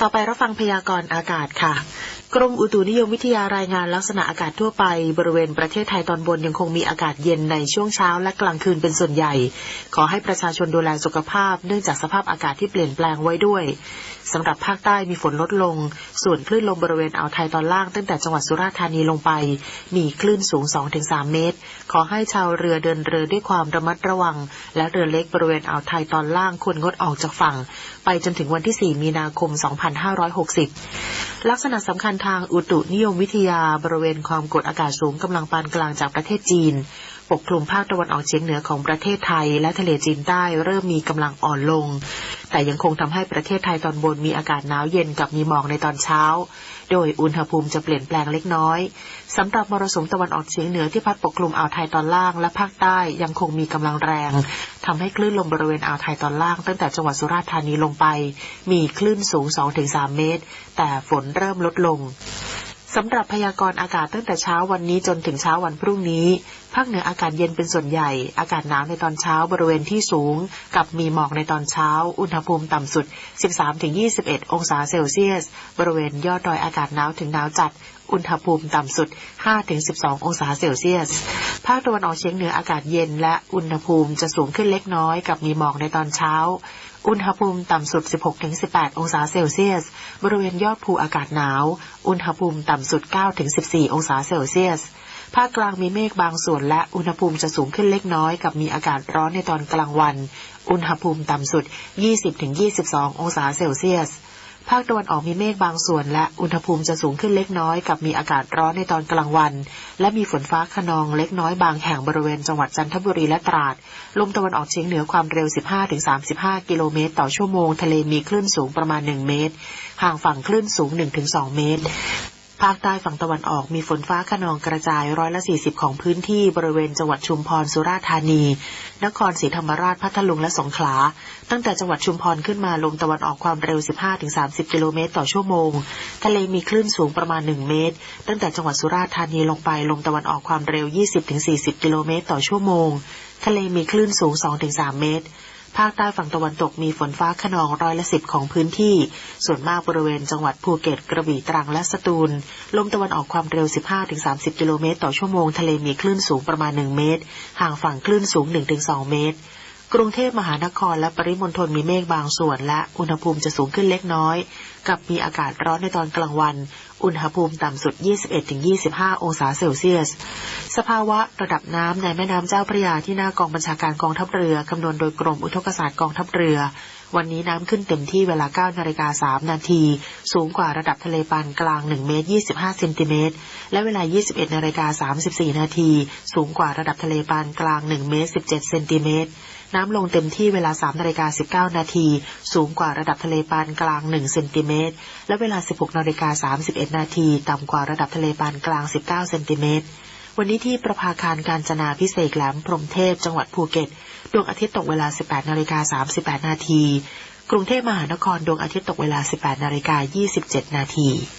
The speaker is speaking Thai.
ต่อไปรับฟังพยากรณ์อากาศค่ะ กรมอุตุนิยมวิทยารายงานลักษณะอากาศทั่วไป บริเวณประเทศไทยตอนบนยังคงมีอากาศเย็นในช่วงเช้าและกลางคืนเป็นส่วนใหญ่ ขอให้ประชาชนดูแลสุขภาพ เนื่องจากสภาพอากาศที่เปลี่ยนแปลงไว้ด้วยสำหรับภาคใต้มีฝนลดลง ส่วนคลื่นลมบริเวณอ่าวไทยตอนล่างตั้งแต่จังหวัดสุราษฎร์ธานีลงไป มีคลื่นสูง 2-3 เมตร ขอให้ชาวเรือเดินเรือด้วยความระมัดระวัง และเรือเล็กบริเวณอ่าวไทยตอนล่างควรงดออกจากฝั่ง ไปจนถึงวันที่ 4 มีนาคม 2560 ลักษณะสำคัญทางอุตุนิยมวิทยาบริเวณความกดอากาศสูงกำลังปานกลางจากประเทศจีน ปกคลุมภาคตะวันออกเฉียงเหนือของประเทศไทย และทะเลจีนใต้เริ่มมีกำลังอ่อนลง แต่ยังคงทำให้ประเทศไทยตอนบนมีอากาศหนาวเย็นกับมีหมอกในตอนเช้า โดยอุณหภูมิจะเปลี่ยนแปลงเล็กน้อยสำหรับมรสุมตะวันออกเฉียงเหนือที่พัดปกคลุมอ่าวไทยตอนล่างและภาคใต้ยังคงมีกำลังแรงทำให้คลื่นลมบริเวณอ่าวไทยตอนล่างตั้งแต่จังหวัดสุราษฎร์ธานีลงไป มีคลื่นสูง 2-3 เมตร แต่ฝนเริ่มลดลง สำหรับพยากรณ์อากาศตั้งแต่เช้าวันนี้จนถึงเช้าวันพรุ่งนี้ ภาคเหนืออากาศเย็นเป็นส่วนใหญ่ อากาศหนาวในตอนเช้าบริเวณที่สูง กับมีหมอกในตอนเช้า อุณหภูมิต่ำสุด 13-21 องศาเซลเซียส บริเวณยอดดอยอากาศหนาวถึงหนาวจัด อุณหภูมิต่ำสุด 5-12 องศาเซลเซียส ภาคตะวันออกเฉียงเหนืออากาศเย็นและอุณหภูมิจะสูงขึ้นเล็กน้อยกับมีหมอกในตอนเช้า อุณหภูมิต่ำสุด 16-18 องศาเซลเซียส บริเวณยอดภูอากาศหนาว อุณหภูมิต่ำสุด 9-14 องศาเซลเซียสภาคกลางมีเมฆบางส่วนและอุณหภูมิจะสูงขึ้นเล็กน้อยกับมีอากาศร้อนในตอนกลางวัน อุณหภูมิต่ำสุด 20-22 องศาเซลเซียส ภาคตะวันออกมีเมฆบางส่วนและอุณหภูมิจะสูงขึ้นเล็กน้อยกับมีอากาศร้อนในตอนกลางวัน และมีฝนฟ้าขนองเล็กน้อยบางแห่งบริเวณจังหวัดจันทบุรีและตราด ลมตะวันออกเฉียงเหนือความเร็ว 15-35 กิโลเมตร ต่อชั่วโมง ทะเลมีคลื่นสูงประมาณ 1 เมตร ห่างฝั่งคลื่นสูง 1-2 เมตร ภาคใต้ฝั่งตะวันออกมีฝนฟ้าขนองกระจายร้อยละ 40 ของพื้นที่บริเวณจังหวัดชุมพรสุราษฎร์ธานี นครศรีธรรมราชพัทลุงและสงขลา ตั้งแต่จังหวัดชุมพรขึ้นมาลมตะวันออกความเร็ว 15-30 กิโลเมตรต่อชั่วโมง ทะเลมีคลื่นสูงประมาณ 1 เมตร ตั้งแต่จังหวัดสุราษฎร์ธานีลงไปลมตะวันออกความเร็ว 20-40 กิโลเมตรต่อชั่วโมง ทะเลมีคลื่นสูง 2-3 เมตร ภาคใต้ฝั่งตะวันตกมีฝนฟ้าขนองร้อยละสิบของพื้นที่ ส่วนมากบริเวณจังหวัดภูเก็ตกระบี่ตรังและสตูล ลมตะวันออกความเร็ว 15-30 กิโลเมตรต่อชั่วโมง ทะเลมีคลื่นสูงประมาณ 1 เมตร ห่างฝั่งคลื่นสูง 1-2 เมตร กรุงเทพมหานครและปริมณฑลมีเมฆบางส่วนและอุณหภูมิจะสูงขึ้นเล็กน้อย กับมีอากาศร้อนในตอนกลางวัน อุณหภูมิต่ำสุด 21-25 องศาเซลเซียส สภาวะระดับน้ำในแม่น้ำเจ้าพระยาที่หน้ากองบัญชาการกองทัพเรือคำนวณโดยกรมอุทกศาสตร์กองทัพเรือ วันนี้น้ำขึ้นเต็มที่เวลา 9 นาฬิกา 3 นาที สูงกว่าระดับทะเลปานกลาง 1 เมตร 25 เซนติเมตร และเวลา 21 นาฬิกา 34 นาที สูงกว่าระดับทะเลปานกลาง 1 เมตร 17 เซนติเมตร น้ำลงเต็มที่เวลา3นาฬิกา19นาทีสูงกว่าระดับทะเลปานกลาง 1 เซนติเมตร และเวลา 16นาฬิกา31นาทีต่ำกว่าระดับทะเลปานกลาง 19 เซนติเมตร วันนี้ที่ประภาคารการจนาพิเศษแหลมพรมเทพจังหวัดภูเก็ต ดวงอาทิตย์ตกเวลา 18นาฬิกา38นาทีกรุงเทพมหานครดวงอาทิตย์ตกเวลา 18นาฬิกา27นาที